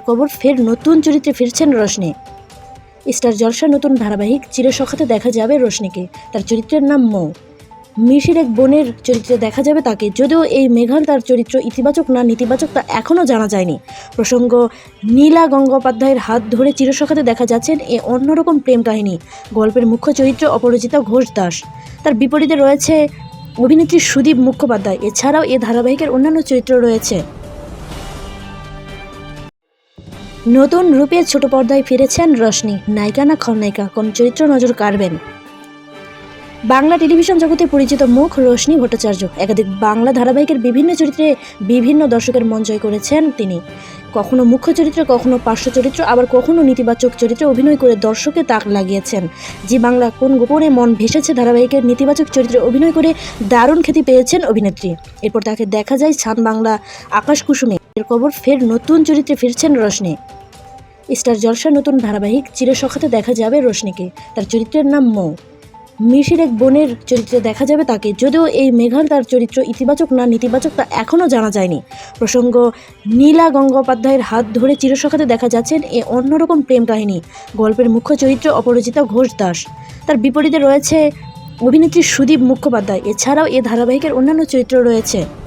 খবর ফের নতুন চরিত্রে ফিরছেন রোশনি। স্টার জলসার নতুন ধারাবাহিক চিরসখাতে দেখা যাবে রোশনিকে। তার চরিত্রের নাম মৌ। মিশির এক বোনের চরিত্রে দেখা যাবে তাকে। যদিও এই মেঘাল তার চরিত্র ইতিবাচক না, নেতিবাচক তা এখনও জানা যায়নি। প্রসঙ্গ, নীলা গঙ্গোপাধ্যায়ের হাত ধরে চিরসখাতে দেখা যাচ্ছেন এ অন্যরকম প্রেম কাহিনী। গল্পের মুখ্য চরিত্র অপরাজিতা ঘোষ দাস। তার বিপরীতে রয়েছে অভিনেত্রী সুদীপ মুখোপাধ্যায়। এছাড়াও এ ধারাবাহিকের অন্যান্য চরিত্র রয়েছে। নতুন রূপে ছোট পর্দায় ফিরেছেন রশনি। নায়িকা না খলনায়িকা? কোন চরিত্র নজর কাড়বেন? বাংলা টেলিভিশন জগতে পরিচিত মুখ রোশনি ভট্টাচার্য। একাধিক বাংলা ধারাবাহিকের বিভিন্ন চরিত্রে বিভিন্ন দর্শকের মন জয় করেছেন তিনি। কখনো মুখ্য চরিত্রে, কখনো পার্শ্ব চরিত্র, আবার কখনো নেতিবাচক চরিত্রে অভিনয় করে দর্শকে তাক লাগিয়েছেন। জি বাংলা কোন গোপনে মন ভেসেছে ধারাবাহিকের নেতিবাচক চরিত্রে অভিনয় করে দারুণ খ্যাতি পেয়েছেন অভিনেত্রী। এরপর তাকে দেখা যায় ছান বাংলা আকাশ কুসুমে এর খবর, ফের নতুন চরিত্রে ফিরছেন রোশনি। স্টার জলসার নতুন ধারাবাহিক চিরসখাতে দেখা যাবে রোশনিকে। তার চরিত্রের নাম মৌ। মিশির এক বোনের চরিত্রে দেখা যাবে তাকে। যদিও এই মেঘাল তার চরিত্র ইতিবাচক না, নেতিবাচক তা এখনও জানা যায়নি। প্রসঙ্গ, নীলা গঙ্গোপাধ্যায়ের হাত ধরে চিরসখাতে দেখা যাচ্ছেন এ অন্যরকম প্রেম কাহিনী। গল্পের মুখ্য চরিত্র অপরাজিতা ঘোষ দাস। তার বিপরীতে রয়েছে অভিনেত্রী সুদীপ মুখোপাধ্যায়। এছাড়াও এ ধারাবাহিকের অন্যান্য চরিত্র রয়েছে।